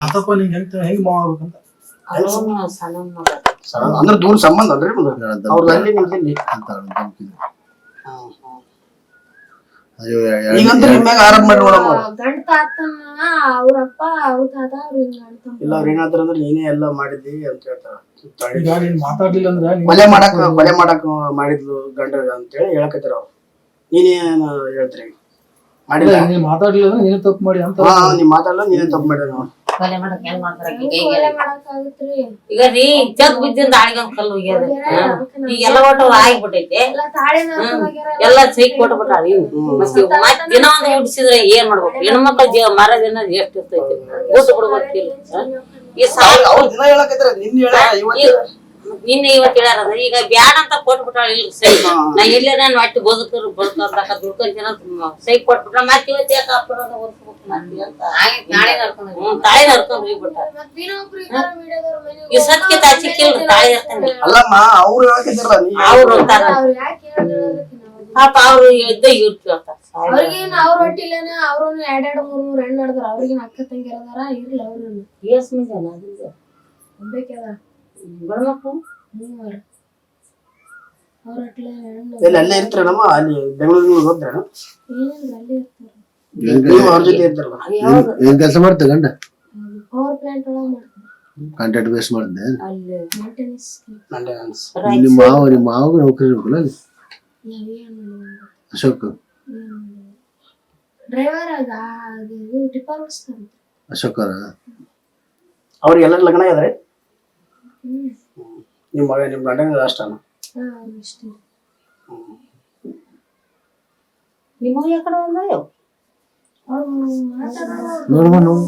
ಆತಪ್ಪ ನಿಂಗೆ ಹೆಂಗ್ ಹೆಂಗ್ ಮಾವ ಆಗ್ಬೇಕಂತ? ಅಂದ್ರೆ ದೂರ ಸಂಬಂಧ ಅಲ್ರಿ ನಿಮ್ದು? ಅವ್ರದ್ದು ಅಲ್ಲಿ ಈಗಂತೂ ಮಾಡಿ ನೋಡಮ್ಮ ಅವ್ರು. ಗಂಡ ತಾತನ ಅವ್ರಪ್ಪ ಅವ್ರ ತಾತ ಅವ್ರ ಹಿಂಗ ಅಣ್ಣ ಇಲ್ಲ ಅವ್ರು ಏನಾದ್ರು ಅಂದ್ರೆ ನೀನೇ ಎಲ್ಲ ಮಾಡಿದ್ದಿ ಅಂತ ಹೇಳ್ತಾರ. ಈಗ ನೀನ್ ಮಾತಾಡ್ಲಿಲ್ಲ ಅಂದ್ರೆ ನೀನ್- ಕೊಲೆ ಮಾಡಕ್ ಕೊಲೆ ಮಾಡಕ್ ಮಾಡಿದ್ಲು ಗಂಡ ಅಂತೇಳಿ ಹೇಳಕತ್ತೀರ ಅವ್ರು. ನೀನೇನು ಹೇಳ್ತೀರಿ? ಮಾಡಿಲ್ಲ? ನೀನ್ ಮಾತಾಡ್ಲಿಲ್ಲ ಅಂದ್ರೆ ನೀನೇ ತಪ್ಪು ಮಾಡಿ ಅಂತ ಹಾ ನೀವ್ ಮಾತಾಡಲ್ಲ ನೀನೇ ತಪ್ಪು ಮಾಡಿದ ಕೊಲೆ ಮಾಡಕ್ ಹೆಂಗ್ ಮಾಡ್ತಾರ ಈಗ ರೀ ಜಗ್ ಬಿದ್ದಿಂದ ಆಳಿಗೊಂದ್ ಕಲ್ಲು ಹೋಗ್ಯದ. ಈಗೆಲ್ಲ ಒಟ್ಟು ಆಗ್ಬಿಟ್ಟೈತೆ. ಎಲ್ಲ ಸೈಕ್ ಕೊಟ್ಬಿಟ್ಟಾಳ ಮತ್ತೆ ಮತ್ ದಿನ ಒಂದ್ ಹುಡ್ಸಿದ್ರೆ ಏನ್ ಮಾಡ್ಬೇಕು? ಹೆಣ್ಮಕ್ಳ ಜೀವ ಮರ ದಿನ ಎಷ್ಟು ಇರ್ತೈತಿ? ಊಟ ಕೊಡ್ಬೇಕಿಲ್ಲ ಈ ಸಾಲ ಅವ್ರು ದಿನ ಹೇಳಕತ್ತೀರ? ನಿನ್ನ ಹೇಳ ಇವತ್ತು ನಿನ್ನೆ ಇವತ್ತು ಹೇಳ್ಯಾರ ಈಗ ಬ್ಯಾಡ ಅಂತ ಕೊಟ್ಬಿಟ್ಟಾಳ ಇಲ್ರಿ ಸೈ ನಾ ಇಲ್ಲೇ ನಾನು ಒಟ್ಟು ಬದುಕರು ಬದುಕಂತ ದುಡ್ಕೊಂತೀನ ಸೈ ಕೊಟ್ಬಿಟ್ಟ ಮತ್ತೆ ಇವತ್ತು ಯಾಕೆ ಓದ್ಸ್ಬೇಕು ಅಂತ. ತಾಳಿ ನಡ್ಕೊಂಡ್ ಹೋಗ್ಬಿಟ್ಟ. ಈ ತಾಳಿ ಹರ್ಕೊಂಡ್ ಅಲ್ಲಮ್ಮ ಅವ್ರು ಅಂತಾರ. ಪಾಪ ಅವ್ರು ಇದ್ದ ಇವ್ರು ಕೇಳ್ತಾರ. ಅವ್ರಿಗೇನು ಅವ್ರ ಹೊಟ್ಟಿಲೇನ ಅವ್ರು ಎರಡೆರಡು ಮೂರು ಮೂರು ಹೆಣ್ಣು ನಡೆದ್ರ ಅವ್ರಿಗೇನು ಅಕ್ಕ ತಂಗಿರ ಅದಾರ? ಇರ್ಲಿ ಅವ್ರು ಎಸ್ ಮಂದಿ ಅಲ್ಲ ಅದಿಲ್ಲ ಒಬ್ಬೇಕದ ಗಂಡ್ಮಕ್ಳು? ಮೂವರು. ಅವ್ರ ಹೆಣ್ಣು. ಎಲ್ಲಿ ಅಲ್ಲೇ ಅಲ್ಲಿ ಬೆಂಗಳೂರಿಗೆ ಹೋದ್ರೆ ಏನಿಲ್ಲ ಅಲ್ಲಿ ಇರ್ತಾರೆ. ನೀವು ಅವ್ರ ಜೊತೆ ಇರ್ತಾರಲ್ಲ? ಏನ್ ಕೆಲಸ ಮಾಡ್ತೆ ಗಂಡ? ಪವರ್ ಪ್ಲಾಂಟ್ ಒಳಗೆ ಮಾಡ್ತಾರೆ. ಕಾಂಟ್ರಾಕ್ಟ್ ಬೇಸ್ ಮಾಡಿದ್ದೆ ಅಲ್ಲಿ. ಮೇಂಟೆನೆನ್ಸ್ ಮೇಂಟೆನೆನ್ಸ್ ನಿಮ್ಮ ಮಾವ ನಿಮ್ಮ ಮಾವಗ ನೌಕರಿ ಇರ್ಬೇಕಲ್ಲ ಅಲ್ಲಿ? ಅಶೋಕ್. ಡ್ರೈವರ್ ಆಗ ಅದು ಇದು ಟಿಪ್ಪರ್ ಓಡಿಸ್ತಾರೆ ಅಶೋಕರ ಅವ್ರಿಗೆ ಎಲ್ಲರ ಲಗ್ನ ಹ್ಮ್ ನಿಮ್ಮ ಮಗ ನಿಮ್ಮ ಗಂಡನ ಅಷ್ಟನ ಹಾ ಇಷ್ಟೇ ನಿಮ್ಮ ಯಾಕಡೆ ಬಂದ ಅವ್ರು ಮಾತಾಡೋರು ನೋಡುವ ನೋಡು